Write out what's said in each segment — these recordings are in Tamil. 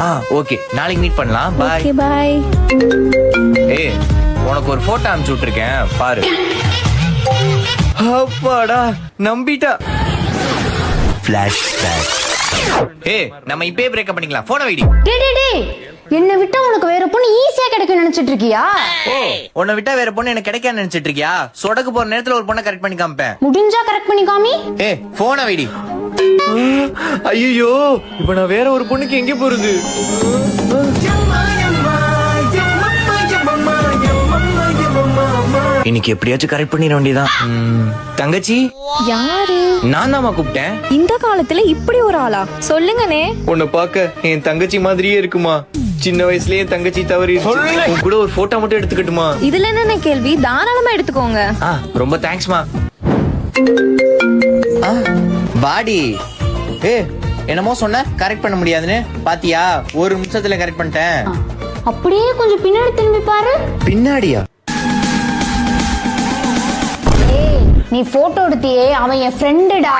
ஆ ஓகே. நாளைக்கு மீட் பண்ணலாம். பாய் ஓகே பாய் ஏய் உனக்கு ஒரு போட்டோ அனுப்பிச்சு விட்டுருக்கேன். பாரு. அப்பாடா நம்பிட்டா. ஃபிளாஷ் ஏய் நம்ம இப்பயே பிரேக்கப் பண்ணிக்கலாம். போன வைடி. டேய் டேய் டேய். என்னை விட்டா உனக்கு வேற பொண்ணு ஈஸியா கிடைக்கும் நினைச்சிட்டு இருக்கியா? ஓ உன்னை விட்டா வேற பொண்ணு எனக்கு கிடைக்காது நினைச்சிட்டு இருக்கியா? சொடக்கு போற நேரத்துல ஒரு பொண்ணை கரெக்ட் பண்ணி காமிப்பேன். முடிஞ்சா கரெக்ட் பண்ணி காமி. ஏ போன வைடி. ஐயோ இப்ப நான் வேற ஒரு பொண்ணுக்கு எங்க போறது? இன்னைக்கு எப்படியாச்சும் கரெக்ட் பண்ணிட வேண்டியதான் தங்கச்சி? யாரு? நான் தாம்மா கூப்பிட்டேன். இந்த காலத்துல இப்படி ஒரு ஆளா? சொல்லுங்கனே உன்னை பார்க்க என் தங்கச்சி மாதிரியே இருக்குமா? சின்ன வயசுலயே என் தங்கச்சி தவறி உன் கூட ஒரு போட்டோ மட்டும் எடுத்துக்கட்டுமா? இதுல என்னென்ன கேள்வி? தாராளமா எடுத்துக்கோங்க. ஆ ரொம்ப தேங்க்ஸ்மா பாடி ஏ என்னமோ சொன்ன? கரெக்ட் பண்ண முடியாதுன்னு. பாத்தியா? ஒரு நிமிஷத்துல கரெக்ட் பண்ணிட்டேன். அப்படியே கொஞ்சம் பின்னாடி திரும்பி பாரு. பின்னாடியா? நீ போட்டோ எடுத்தியே அவன் என் ஃப்ரெண்டுடா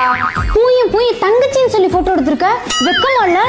பூயும் பூய் தங்கச்சின்னு சொல்லி போட்டோ எடுத்திருக்க? வெக்கமா இல்ல?